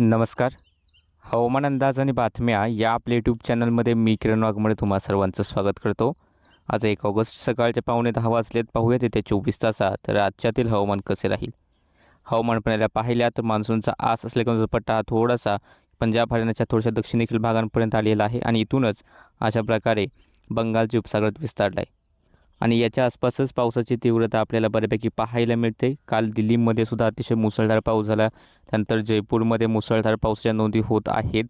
नमस्कार. हवामान अंदाज आणि बातम्या या आपल्या यूट्यूब चॅनलमध्ये मी किरण वाघमोडे तुम्हा सर्वांचं स्वागत करतो. आज एक ऑगस्ट सकाळचे पावणे दहा वाजलेत. पाहूयात येत्या चोवीस तासात राज्यातील हवामान कसे राहील? हवामान प्रणाल्या पाहिल्या तर मान्सूनचा आस असलेला पट्टा हा थोडासा पंजाब हरियाणाच्या थोड्याशा दक्षिणेकडील भागांपर्यंत आलेला आहे आणि इथूनच अशा प्रकारे बंगालची उपसागरात विस्तारला आहे. आणि याच्या आसपासच पावसाची तीव्रता आपल्याला बऱ्यापैकी पाहायला मिळते. काल दिल्लीमध्ये सुद्धा अतिशय मुसळधार पाऊस झाला. त्यानंतर जयपूरमध्ये मुसळधार पावसाच्या नोंदी होत आहेत.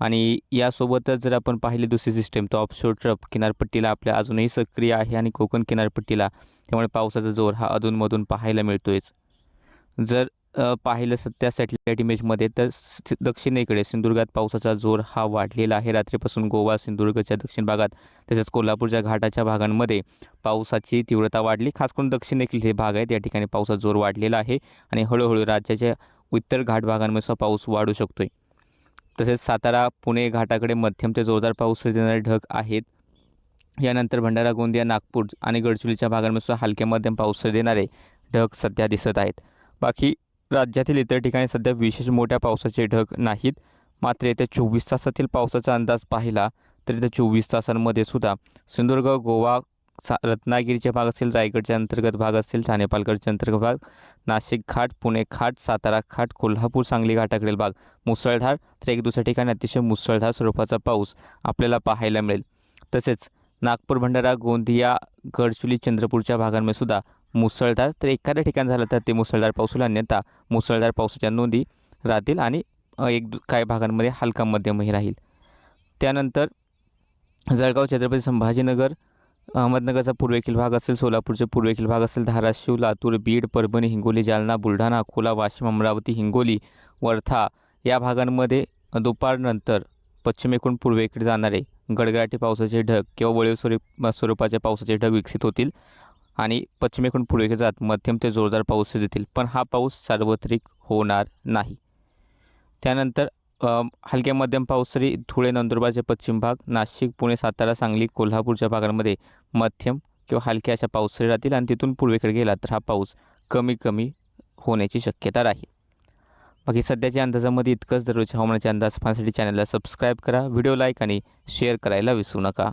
आणि यासोबतच जर आपण पाहिली दुसरी सिस्टीम तर ऑफशोर ट्रप किनारपट्टीला आपल्या अजूनही सक्रिय आहे आणि कोकण किनारपट्टीला. त्यामुळे पावसाचा जोर हा अधूनमधून पाहायला मिळतोयच. जर पाहिलं स- त्या सॅटेलाईट इमेजमध्ये तर दक्षिणेकडे सिंधुदुर्गात पावसाचा जोर हा वाढलेला आहे. रात्रीपासून गोवा सिंधुदुर्गच्या दक्षिण भागात तसेच कोल्हापूरच्या घाटाच्या भागांमध्ये पावसाची तीव्रता वाढली. खास करून दक्षिणेकडील हे भाग आहेत या ठिकाणी पावसाचा जोर वाढलेला आहे आणि हळूहळू राज्याच्या उत्तर घाट भागांमध्ये सुद्धा पाऊस वाढू शकतो आहे तसेच सातारा पुणे घाटाकडे मध्यम ते जोरदार पाऊस देणारे ढग आहेत. यानंतर भंडारा गोंदिया नागपूर आणि गडचिरोलीच्या भागांमध्ये सुद्धा हलक्या मध्यम पाऊस देणारे ढग सध्या दिसत आहेत. बाकी राज्यातील इतर ठिकाणी सध्या विशेष मोठ्या पावसाचे ढग नाहीत. मात्र येत्या चोवीस तासातील पावसाचा अंदाज पाहिला तर येत्या चोवीस तासांमध्ये सुद्धा सिंधुदुर्ग गोवा सा रत्नागिरीचे भाग असतील रायगडच्या अंतर्गत भाग असतील ठाणे पालघरच्या अंतर्गत भाग नाशिक घाट पुणे घाट सातारा घाट कोल्हापूर सांगली घाटाकडील भाग मुसळधार तर एक दुसऱ्या ठिकाणी अतिशय मुसळधार स्वरूपाचा पाऊस आपल्याला पाहायला मिळेल. तसेच नागपूर भंडारा गोंदिया गडचुली चंद्रपूरच्या भागांमध्ये सुद्धा मुसळधार तर एखाद्या ठिकाणी झालं तर ते मुसळधार पाऊस होईल. अन्यथा मुसळधार पावसाच्या नोंदी राहतील आणि एक दु- काही भागांमध्ये हलका मध्यमही राहील. त्यानंतर जळगाव छत्रपती संभाजीनगर अहमदनगरचा पूर्वेखील भाग असेल सोलापूरचे पूर्वेखील भाग असेल धाराशिव लातूर बीड परभणी हिंगोली जालना बुलढाणा अकोला वाशिम अमरावती हिंगोली वर्धा या भागांमध्ये दुपारनंतर पश्चिमेकडून पूर्वेकडे जाणारे गडगडाटी पावसाचे ढग किंवा वळीव स्वरूप स्वरूपाचे पावसाचे ढग विकसित होतील. आणि पश्चिमेकडून पूर्वेकडे जात मध्यम ते जोरदार पाऊस देतील पण हा पाऊस सार्वत्रिक होणार नाही. त्यानंतर हलक्या मध्यम पाऊस तरी धुळे नंदुरबारचे पश्चिम भाग नाशिक पुणे सातारा सांगली कोल्हापूरच्या भागांमध्ये मध्यम किंवा हलक्या अशा पावसाळी राहतील आणि तिथून पूर्वेकडे गेला तर हा पाऊस कमी कमी होण्याची शक्यता राहील. बाकी सध्याच्या अंदाजामध्ये इतकंच. दररोजच्या हवामानाचे अंदाज पाहण्यासाठी चॅनलला सबस्क्राईब करा व्हिडिओ लाईक आणि शेअर करायला विसरू नका.